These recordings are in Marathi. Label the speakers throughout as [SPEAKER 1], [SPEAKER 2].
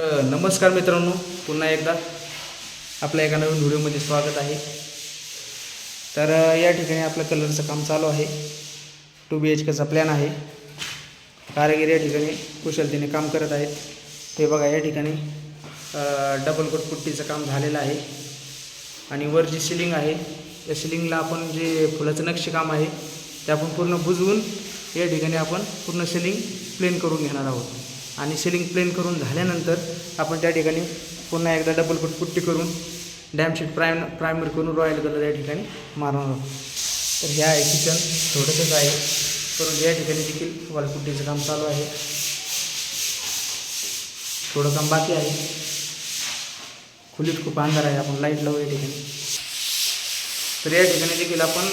[SPEAKER 1] नमस्कार मित्रांनो पुन्हा एकदा आपल्या एका नवीन व्हिडिओमध्ये स्वागत आहे. तर या ठिकाणी आपलं कलरचं काम चालू आहे. टू बी एच केचा प्लॅन आहे. कारागीर या ठिकाणी कुशलतेने काम करत आहेत. हे बघा या ठिकाणी डबल कोट पुट्टीचं काम झालेलं आहे. आणि वर जी सिलिंग आहे त्या सिलिंगला आपण जे फुलाचं नक्षीकाम आहे ते आपण पूर्ण बुजवून या ठिकाणी आपण पूर्ण सिलिंग प्लेन करून घेणार आहोत. आणि सिलिंग प्लेन करून झाल्यानंतर आपण त्या ठिकाणी पुन्हा एकदा डबल कोट पुट्टी करून डॅमशीट प्रायम प्रायमर करून रॉयल कलर या ठिकाणी मारणार आहोत. तर हे आहे किचन थोडंसंच आहे. परंतु या ठिकाणी देखील वालपुट्टीचं काम चालू आहे. थोडं काम बाकी आहे. खोलीत खूप अंधार आहे. आपण लाइट लावू या ठिकाणी. तर या ठिकाणी देखील आपण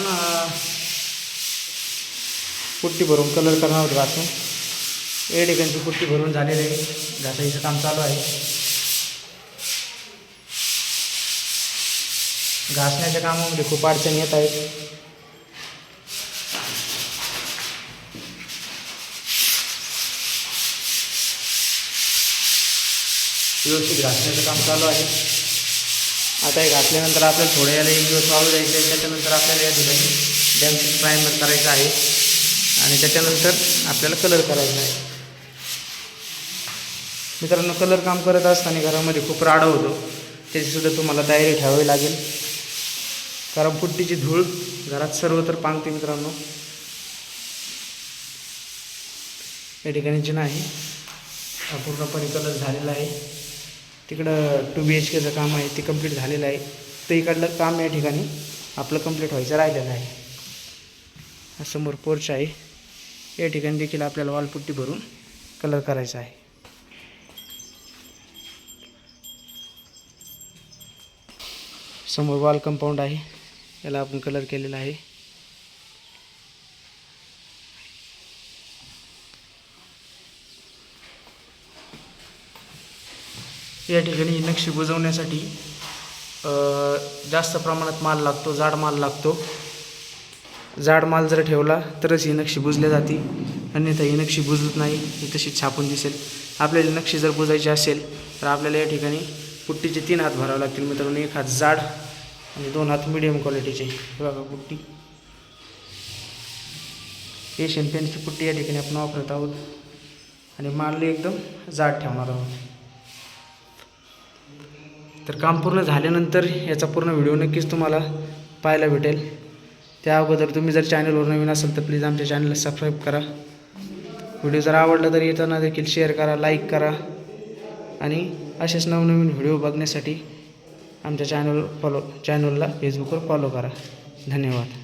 [SPEAKER 1] पुट्टी भरून कलर करणार आहोत वाचून. या ठिकाणची पुट्टी भरून झालेली आहे. घासायचं काम चालू आहे. घासण्याच्या कामामध्ये खूप अडचणी येत आहेत. व्यवस्थित घासण्याचं काम चालू आहे. आता हे घातल्यानंतर आपल्याला थोड्या याला एक दिवस वाळू द्यायचं आहे. त्याच्यानंतर आपल्याला या ठिकाणी डॅमशीट प्रायमर करायचं आहे. आणि त्याच्यानंतर आपल्याला कलर करायचा आहे. मित्रांनो कलर काम करत असताना घरामध्ये खूप राडा होतो. त्याचीसुद्धा तुम्हाला तयारी ठेवावी लागेल. कारण पुट्टीची धूळ घरात सर्वत्र पांगते मित्रांनो. या ठिकाणी जिना नाही हा पूर्णपणे कलर झालेला आहे. तिकडं टू बी एच केचं काम आहे ते कंप्लीट झालेलं आहे. तर इकडलं काम या ठिकाणी आपलं कंप्लीट व्हायचं राहिलेलं आहे. हा समोर पोर्च आहे. या ठिकाणी देखील आपल्याला वालपुट्टी भरून कलर करायचा आहे. समोर वॉल कंपाऊंड आहे. याला आपण कलर केलेला आहे. या ठिकाणी नक्षी बुजवण्यासाठी जास्त प्रमाणात माल लागतो जाड माल लागतो. जाड माल जर ठेवला तरच ही नक्षी बुजल्या जाते. अन्यथा ही नक्षी बुजत नाही ही तशीच छापून दिसेल. आपल्याला नक्षी जर बुजायची असेल तर आपल्याला या ठिकाणी पुट्टीचे तीन हात भरावे लागतील मित्रांनो. एक हात जाड आणि दोन हात मिडियम क्वालिटीचे हे बघा पुट्टी. एशियन पेंटची पुट्टी या ठिकाणी आपण वापरत आहोत. आणि माल एकदम जाड ठेवणार आहोत. तर काम पूर्ण झाल्यानंतर याचा पूर्ण व्हिडिओ नक्कीच तुम्हाला पाहायला भेटेल. त्या अगोदर तुम्ही जर चॅनलवर नवीन असाल तर प्लीज आमच्या चॅनलला सबस्क्राईब करा. व्हिडिओ जर आवडला तर येताना देखील शेअर करा लाईक करा. आणि असेच नवनवीन व्हिडिओ बघण्यासाठी आमच्या चॅनल फॉलो चॅनलला फेसबुकवर फॉलो करा. धन्यवाद.